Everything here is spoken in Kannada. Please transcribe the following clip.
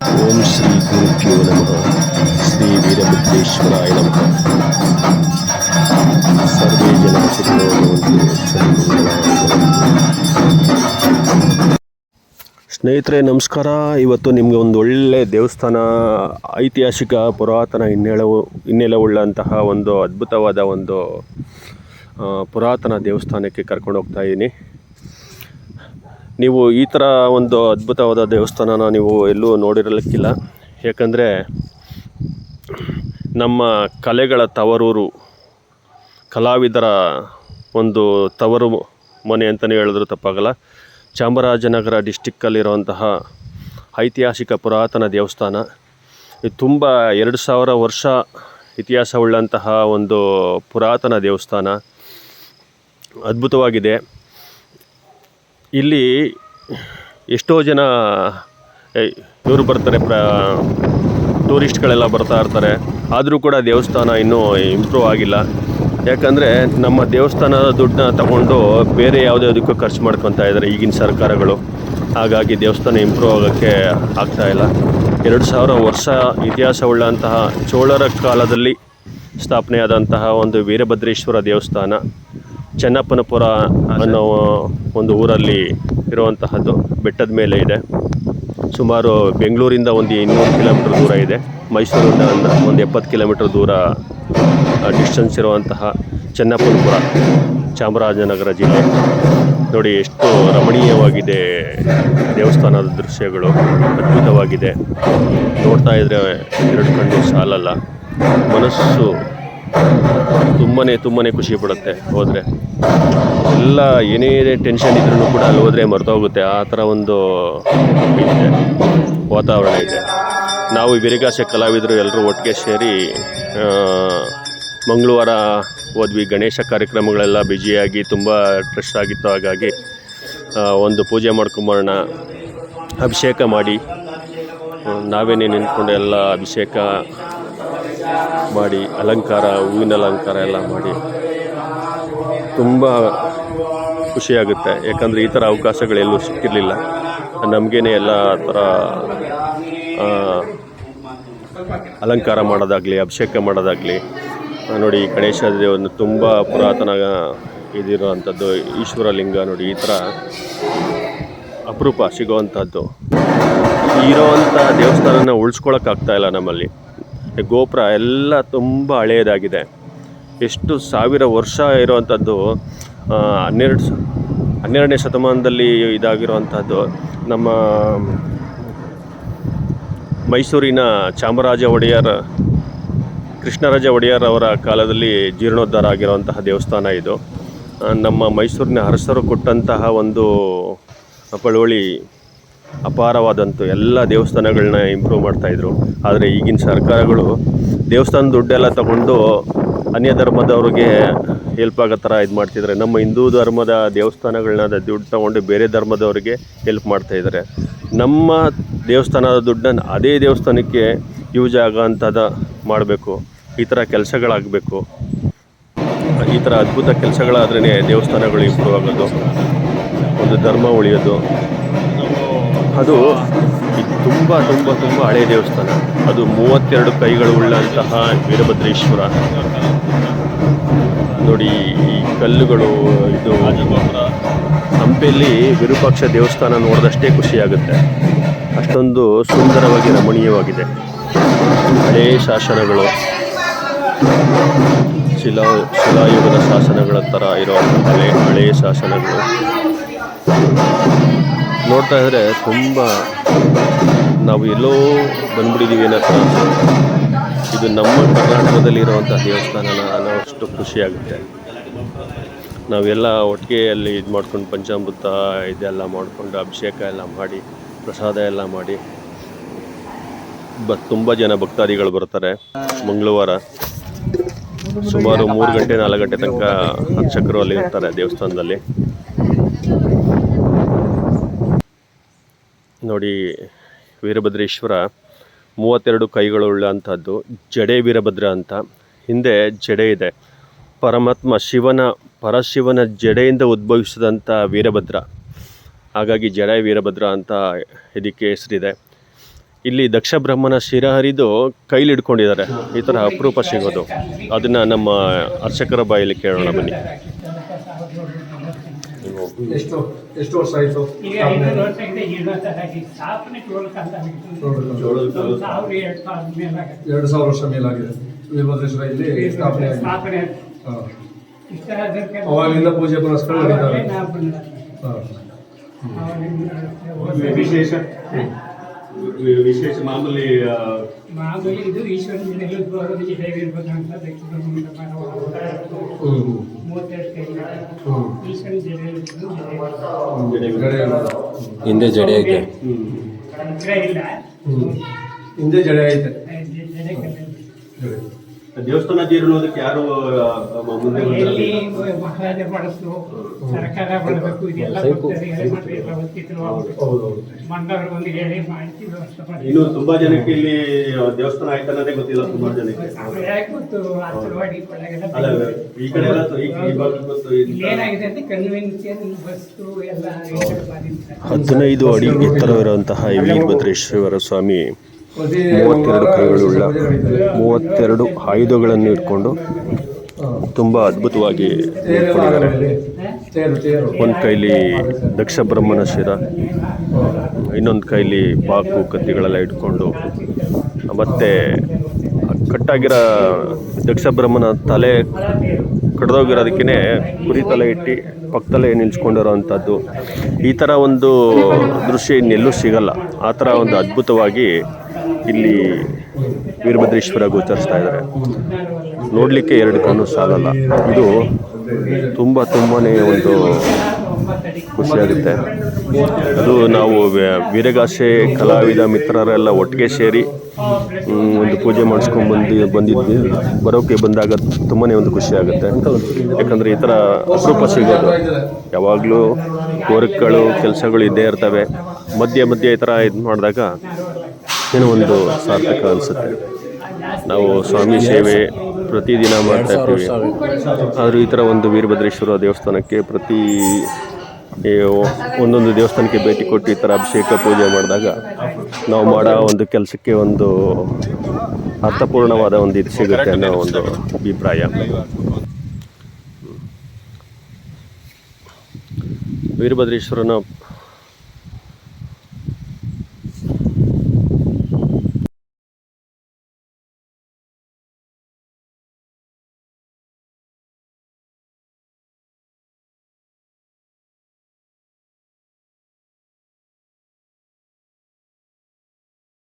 ಓಂ ಶ್ರೀ ಗುರುಭ್ಯೋ ನಮಃ. ಶ್ರೀ ವೀರಭದ್ರೇಶ್ವರಾಯ ನಮಃ. ಸರ್ವೇ ಜನ ಸ್ನೇಹಿತರೆ, ನಮಸ್ಕಾರ. ಇವತ್ತು ನಿಮಗೆ ಒಂದು ಒಳ್ಳೆ ದೇವಸ್ಥಾನ, ಐತಿಹಾಸಿಕ, ಪುರಾತನ ಹಿನ್ನೆಲೆ, ಹಿನ್ನೆಲೆವುಳ್ಳಂತಹ ಒಂದು ಅದ್ಭುತವಾದ ಒಂದು ಪುರಾತನ ದೇವಸ್ಥಾನಕ್ಕೆ ಕರ್ಕೊಂಡು ಹೋಗ್ತಾ ಇದ್ದೀನಿ. ನೀವು ಈ ಥರ ಒಂದು ಅದ್ಭುತವಾದ ದೇವಸ್ಥಾನನ ನೀವು ಎಲ್ಲೂ ನೋಡಿರಲಿಕ್ಕಿಲ್ಲ. ಏಕೆಂದರೆ ನಮ್ಮ ಕಲೆಗಳ ತವರೂರು, ಕಲಾವಿದರ ಒಂದು ತವರು ಮನೆ ಅಂತಲೇ ಹೇಳಿದ್ರು ತಪ್ಪಾಗಲ್ಲ. ಚಾಮರಾಜನಗರ ಡಿಸ್ಟಿಕ್ಕಲ್ಲಿರುವಂತಹ ಐತಿಹಾಸಿಕ ಪುರಾತನ ದೇವಸ್ಥಾನ. ಇದು ತುಂಬ ಎರಡು ಸಾವಿರ ವರ್ಷ ಇತಿಹಾಸವುಳ್ಳಂತಹ ಒಂದು ಪುರಾತನ ದೇವಸ್ಥಾನ. ಅದ್ಭುತವಾಗಿದೆ. ಇಲ್ಲಿ ಎಷ್ಟೋ ಜನ ಇವರು ಬರ್ತಾರೆ, ಪ್ರ, ಟೂರಿಸ್ಟ್ಗಳೆಲ್ಲ ಬರ್ತಾ ಇರ್ತಾರೆ. ಆದರೂ ಕೂಡ ದೇವಸ್ಥಾನ ಇನ್ನೂ ಇಂಪ್ರೂವ್ ಆಗಿಲ್ಲ. ಯಾಕಂದರೆ ನಮ್ಮ ದೇವಸ್ಥಾನದ ದುಡ್ಡನ್ನ ತಗೊಂಡು ಬೇರೆ ಯಾವುದ್ಯಾವುದಕ್ಕೂ ಖರ್ಚು ಮಾಡ್ಕೊತಾ ಇದ್ದಾರೆ ಈಗಿನ ಸರ್ಕಾರಗಳು. ಹಾಗಾಗಿ ದೇವಸ್ಥಾನ ಇಂಪ್ರೂವ್ ಆಗೋಕ್ಕೆ ಆಗ್ತಾ ಇಲ್ಲ. ಎರಡು ಸಾವಿರ ವರ್ಷ ಇತಿಹಾಸವುಳ್ಳಂತಹ ಚೋಳರ ಕಾಲದಲ್ಲಿ ಸ್ಥಾಪನೆಯಾದಂತಹ ಒಂದು ವೀರಭದ್ರೇಶ್ವರ ದೇವಸ್ಥಾನ. ಚೆನ್ನಪ್ಪನಪುರ ಅನ್ನೋ ಒಂದು ಊರಲ್ಲಿ ಇರುವಂತಹದ್ದು ಬೆಟ್ಟದ ಮೇಲೆ ಇದೆ. ಸುಮಾರು ಬೆಂಗಳೂರಿಂದ ಒಂದು ಇನ್ನೂರು ಕಿಲೋಮೀಟ್ರ್ ದೂರ ಇದೆ. ಮೈಸೂರಿಂದ ಒಂದು- ಎಪ್ಪತ್ತು ಕಿಲೋಮೀಟ್ರ್ ದೂರ ಡಿಸ್ಟೆನ್ಸ್ ಇರುವಂತಹ ಚೆನ್ನಪ್ಪನಪುರ, ಚಾಮರಾಜನಗರ ಜಿಲ್ಲೆ. ನೋಡಿ, ಎಷ್ಟು ರಮಣೀಯವಾಗಿದೆ ದೇವಸ್ಥಾನದ ದೃಶ್ಯಗಳು. ಅದ್ಭುತವಾಗಿದೆ. ನೋಡ್ತಾ ಇದ್ರೆ ಎರಡು ಕಣ್ಣು ಸಾಲಲ್ಲ. ಮನಸ್ಸು ತುಂಬಾ ತುಂಬಾ ಖುಷಿ ಪಡುತ್ತೆ ಹೋದರೆ. ಎಲ್ಲ ಏನೇ ಟೆನ್ಷನ್ ಇದ್ರೂ ಕೂಡ ಅಲ್ಲಿ ಹೋದರೆ ಮರೆತೋಗುತ್ತೆ. ಆ ಥರ ಒಂದು ಇದೆ, ವಾತಾವರಣ ಇದೆ. ನಾವು ವಿರಿಗಾಸೆ ಕಲಾವಿದರು ಎಲ್ಲರೂ ಒಟ್ಟಿಗೆ ಸೇರಿ ಮಂಗಳವಾರ ಹೋದ್ವಿ. ಗಣೇಶ ಕಾರ್ಯಕ್ರಮಗಳೆಲ್ಲ ಬ್ಯುಸಿಯಾಗಿ ತುಂಬ ಟ್ರೆಸ್ಟ್ ಆಗಿತ್ತು. ಹಾಗಾಗಿ ಒಂದು ಪೂಜೆ ಮಾಡ್ಕೊಂಬರೋಣ, ಅಭಿಷೇಕ ಮಾಡಿ, ನಾವೇನೇ ನಿಂತ್ಕೊಂಡು ಎಲ್ಲ ಅಭಿಷೇಕ ಮಾಡಿ, ಅಲಂಕಾರ, ಹೂವಿನ ಅಲಂಕಾರ ಎಲ್ಲ ಮಾಡಿ. ತುಂಬ ಖುಷಿಯಾಗುತ್ತೆ ಯಾಕಂದರೆ ಈ ಥರ ಅವಕಾಶಗಳೆಲ್ಲೂ ಸಿಕ್ಕಿರಲಿಲ್ಲ. ನಮಗೇನೆ ಎಲ್ಲ ಥರ ಅಲಂಕಾರ ಮಾಡೋದಾಗಲಿ, ಅಭಿಷೇಕ ಮಾಡೋದಾಗಲಿ, ನೋಡಿ ಗಣೇಶ ದೇವರನ್ನು ತುಂಬ ಪುರಾತನ ಈಶ್ವರ ಲಿಂಗ ನೋಡಿ ಈ ಥರ ಅಪರೂಪ ಸಿಗುವಂಥದ್ದು. ಇರೋವಂಥ ದೇವಸ್ಥಾನನ ಉಳಿಸ್ಕೊಳಕ್ಕಾಗ್ತಾ ಇಲ್ಲ ನಮ್ಮಲ್ಲಿ. ಗೋಪುರ ಎಲ್ಲ ತುಂಬ ಹಳೆಯದಾಗಿದೆ ಎಷ್ಟು ಸಾವಿರ ವರ್ಷ ಇರುವಂಥದ್ದು ಹನ್ನೆರಡು ಹನ್ನೆರಡನೇ ಶತಮಾನದಲ್ಲಿ ಇದಾಗಿರುವಂಥದ್ದು ನಮ್ಮ ಮೈಸೂರಿನ ಚಾಮರಾಜ ಒಡೆಯರ್, ಕೃಷ್ಣರಾಜ ಒಡೆಯರ್ ಅವರ ಕಾಲದಲ್ಲಿ ಜೀರ್ಣೋದ್ಧಾರ ಆಗಿರುವಂತಹ ದೇವಸ್ಥಾನ ಇದು. ನಮ್ಮ ಮೈಸೂರಿನ ಅರಸರು ಕೊಟ್ಟಂತಹ ಒಂದು ಪಳುವಳಿ ಅಪಾರವಾದಂಥ ಎಲ್ಲ ದೇವಸ್ಥಾನಗಳನ್ನ ಇಂಪ್ರೂವ್ ಮಾಡ್ತಾಯಿದ್ರು ಆದರೆ ಈಗಿನ ಸರ್ಕಾರಗಳು ದೇವಸ್ಥಾನ ದುಡ್ಡೆಲ್ಲ ತಗೊಂಡು ಅನ್ಯ ಧರ್ಮದವ್ರಿಗೆ ಹೆಲ್ಪ್ ಆಗೋ ಥರ ಇದು ಮಾಡ್ತಿದ್ದಾರೆ ನಮ್ಮ ಹಿಂದೂ ಧರ್ಮದ ದೇವಸ್ಥಾನಗಳನ್ನ ದುಡ್ಡು ತಗೊಂಡು ಬೇರೆ ಧರ್ಮದವರಿಗೆ ಹೆಲ್ಪ್ ಮಾಡ್ತಾಯಿದ್ದಾರೆ ನಮ್ಮ ದೇವಸ್ಥಾನದ ದುಡ್ಡನ್ನು ಅದೇ ದೇವಸ್ಥಾನಕ್ಕೆ ಯೂಸ್ ಆಗೋಂಥದ ಮಾಡಬೇಕು. ಈ ಥರ ಕೆಲಸಗಳಾಗಬೇಕು. ಈ ಥರ ಅದ್ಭುತ ಕೆಲಸಗಳಾದ್ರೇ ದೇವಸ್ಥಾನಗಳು ಇಂಪ್ರೂವ್ ಆಗೋದು. ಒಂದು ಧರ್ಮ ಉಳಿಯೋದು. ಅದು ತುಂಬ ತುಂಬ ತುಂಬ ಹಳೆಯ ದೇವಸ್ಥಾನ. ಅದು ಮೂವತ್ತೆರಡು ಕೈಗಳು ಉಳ್ಳಂತಹ ವೀರಭದ್ರೇಶ್ವರ. ನೋಡಿ, ಈ ಕಲ್ಲುಗಳು, ಇದು ಹಂಪಿಯಲ್ಲಿ ವಿರೂಪಾಕ್ಷ ದೇವಸ್ಥಾನ ನೋಡಿದಷ್ಟೇ ಖುಷಿಯಾಗುತ್ತೆ. ಅಷ್ಟೊಂದು ಸುಂದರವಾಗಿ ರಮಣೀಯವಾಗಿದೆ. ಹಳೇ ಶಾಸನಗಳು. ಶಿಲಾ, ಶಿಲಾಯುಗದ ಶಾಸನಗಳ ಥರ ಇರೋ ಹಳೆ ಹಳೆಯ ಶಾಸನಗಳು. ನೋಡ್ತಾ ಇದ್ರೆ ತುಂಬ ನಾವು ಎಲ್ಲೋ ಬಂದ್ಬಿಟ್ಟಿದ್ದೀವಿ ಅನ್ನೋ ಇದು ನಮ್ಮ ಕರ್ನಾಟಕದಲ್ಲಿ ಇರುವಂಥ ದೇವಸ್ಥಾನ ಅನ್ನೋಷ್ಟು ಖುಷಿಯಾಗುತ್ತೆ. ನಾವೆಲ್ಲ ಒಟ್ಟಿಗೆ ಅಲ್ಲಿ ಇದು ಮಾಡ್ಕೊಂಡು ಪಂಚಾಮೃತ ಇದೆಲ್ಲ ಮಾಡಿಕೊಂಡು ಅಭಿಷೇಕ ಎಲ್ಲ ಮಾಡಿ, ಪ್ರಸಾದ ಎಲ್ಲ ಮಾಡಿ. ಬ ತುಂಬ ಜನ ಭಕ್ತಾದಿಗಳು ಬರ್ತಾರೆ ಮಂಗಳವಾರ. ಸುಮಾರು ಮೂರು ಗಂಟೆ, ನಾಲ್ಕು ಗಂಟೆ ತನಕ ಅರ್ಚಕರು ಅಲ್ಲಿ ಇರ್ತಾರೆ ದೇವಸ್ಥಾನದಲ್ಲಿ. ನೋಡಿ ವೀರಭದ್ರೇಶ್ವರ, ಮೂವತ್ತೆರಡು ಕೈಗಳುಳ್ಳಂಥದ್ದು, ಜಡೆ ವೀರಭದ್ರ ಅಂತ. ಹಿಂದೆ ಜಡೆ ಇದೆ. ಪರಮಾತ್ಮ ಶಿವನ, ಪರಶಿವನ ಜಡೆಯಿಂದ ಉದ್ಭವಿಸಿದಂಥ ವೀರಭದ್ರ. ಹಾಗಾಗಿ ಜಡೆ ವೀರಭದ್ರ ಅಂತ ಇದಕ್ಕೆ ಹೆಸರಿದೆ. ಇಲ್ಲಿ ದಕ್ಷ ಬ್ರಹ್ಮನ ಶಿರ ಹರಿದು ಕೈಲಿ ಹಿಡ್ಕೊಂಡಿದ್ದಾರೆ ಈ ಥರ ಅಪರೂಪ ಸಿಗೋದು. ಅದನ್ನು ನಮ್ಮ ಅರ್ಚಕರ ಬಾಯಲ್ಲಿ ಕೇಳೋಣ ಬನ್ನಿ. ಎಷ್ಟು ವರ್ಷ ಆಯಿತು. ಈಗ ಐನೂರು ವರ್ಷಕ್ಕೆ ಜೀರ್ಣೋದ್ಧಾರಾಗಿ ಸ್ಥಾಪನೆ ಸಾವಿರ ಎರಡು ಸಾವಿರ ಮೇಲಾಗುತ್ತೆ. ಎರಡು ಸಾವಿರ ವರ್ಷ ಮೇಲಾಗಿದೆ. ವೀರಭದ್ರೇಶ್ವರ ಇಲ್ಲಿ ಸ್ಥಾಪನೆ ಅವಾಗಿಂದ ಪೂಜೆ ಹಾ. ವಿಶೇಷ. ವಿಶೇಷ ಮಾಮೂಲಿ ಮಾಮೂಲಿ ಇದು ಈಶ್ವರನ ಜಿಲ್ಲೆಯಲ್ಲಿ ಬರೋದು ಜಿಲ್ಲೆ ಅಂತ ದಕ್ಷಿಣ ಕನ್ನಡ ಮಾಡುವ ಹ್ಮ್. ಮೂವತ್ತೆರಡು ಕೈ ಹ್ಮ್. ಈಶ್ವರನ ಜಿಲ್ಲೆಯಲ್ಲಿ ಇಲ್ಲ. ಹಿಂದೆ ಜಡೆ ಐತೆ. ಹಿಂದೆ ಜಡೆ ಐತೆ. ದೇವಸ್ಥಾನ ಜೀರ್ಣೋದಕ್ಕೆ ಯಾರು ಮುಂದೆ ಎಲ್ಲಿ ಮಹಾರಾಜ ಬಳಸು ಸರ್ಕಾರ ಮಾಡಬೇಕು ಇದೆಲ್ಲ ಮಂಡವರು ಬಂದು ಹೇಳಿ ಮಾಹಿತಿ ಇನ್ನು ತುಂಬಾ ಜನಕ್ಕೆ ಇಲ್ಲಿ ದೇವಸ್ಥಾನ ಆಯ್ತು ಅನ್ನೋದೇ ಗೊತ್ತಿಲ್ಲ ತುಂಬಾ ಜನಕ್ಕೆ. ಅಲ್ಲ ಈ ಕಡೆ ಎಲ್ಲ ಈ ಭಾಗಕ್ಕೆ ಗೊತ್ತು ಏನಾಗಿದೆ ಅಂತ ಕನ್ವೆನ್ಷನ್ ಬಸ್ಸು ಎಲ್ಲ ಹದಿನೈದು ಅಡಿ ಎತ್ತರವಿರುವಂತಹ ಈ ವೀರಭದ್ರೇಶ್ವರ ಸ್ವಾಮಿ ಮೂವತ್ತೆರಡು ಕೈಗಳುಳ್ಳ ಮೂವತ್ತೆರಡು ಆಯುಧಗಳನ್ನು ಇಟ್ಕೊಂಡು. ತುಂಬ ಅದ್ಭುತವಾಗಿ ಒಂದು ಕೈಲಿ ದಕ್ಷ ಬ್ರಹ್ಮನ ಶಿರ ಇನ್ನೊಂದು ಕೈಲಿ ಬಾಕು ಕತ್ತಿಗಳೆಲ್ಲ ಇಟ್ಕೊಂಡು ಮತ್ತು ಕಟ್ಟಾಗಿರೋ ದಕ್ಷ ಬ್ರಹ್ಮನ ತಲೆ ಕಡ್ದೋಗಿರೋದಕ್ಕೇ ಕುರಿ ತಲೆ ಇಟ್ಟು ಪಕ್ಕದಲ್ಲೇ ನಿಲ್ಸ್ಕೊಂಡಿರೋ ಅಂಥದ್ದು ಈ ಥರ ಒಂದು ದೃಶ್ಯ ಇನ್ನೆಲ್ಲೂ ಸಿಗಲ್ಲ ಆ ಥರ ಒಂದು ಅದ್ಭುತವಾಗಿ ಇಲ್ಲಿ ವೀರಭದ್ರೇಶ್ವರ ಗೋಚರಿಸ್ತಾ ಇದ್ದಾರೆ. ನೋಡಲಿಕ್ಕೆ ಎರಡು ಕಣ್ಣು ಸಾಲಲ್ಲ. ಇದು ತುಂಬ ತುಂಬಾ ಒಂದು ಖುಷಿಯಾಗುತ್ತೆ ಅದು ನಾವು ವೀರಗಾಸೆ ಕಲಾವಿದ ಮಿತ್ರರೆಲ್ಲ ಒಟ್ಟಿಗೆ ಸೇರಿ ಒಂದು ಪೂಜೆ ಮಾಡಿಸ್ಕೊಂಡು ಬಂದು, ಬಂದಿದ್ವಿ. ಬರೋಕೆ ಬಂದಾಗ ತುಂಬಾ ಒಂದು ಖುಷಿಯಾಗುತ್ತೆ ಯಾಕಂದರೆ ಈ ಥರ ಅಪರೂಪ ಸಿಗೋದು. ಯಾವಾಗಲೂ ವರ್ಕ್ಗಳು ಕೆಲಸಗಳು ಇದ್ದೇ ಇರ್ತವೆ. ಮಧ್ಯೆ ಮಧ್ಯೆ ಈ ಥರ ಇದು ಮಾಡಿದಾಗ ಏನೋ ಒಂದು ಸಾರ್ಥಕ ಅನಿಸುತ್ತೆ. ನಾವು ಸ್ವಾಮಿ ಸೇವೆ ಪ್ರತಿದಿನ ಮಾಡ್ತಾ ಇರ್ತೀವಿ. ಆದರೂ ಈ ಥರ ಒಂದು ವೀರಭದ್ರೇಶ್ವರ ದೇವಸ್ಥಾನಕ್ಕೆ ಪ್ರತಿ ಒಂದೊಂದು ದೇವಸ್ಥಾನಕ್ಕೆ ಭೇಟಿ ಕೊಟ್ಟು ಈ ಥರ ಅಭಿಷೇಕ ಪೂಜೆ ಮಾಡಿದಾಗ ನಾವು ಮಾಡೋ ಒಂದು ಕೆಲಸಕ್ಕೆ ಒಂದು ಅರ್ಥಪೂರ್ಣವಾದ ಒಂದು ಇದು ಸಿಗುತ್ತೆ ಅನ್ನೋ ಒಂದು ಅಭಿಪ್ರಾಯ. ವೀರಭದ್ರೇಶ್ವರನ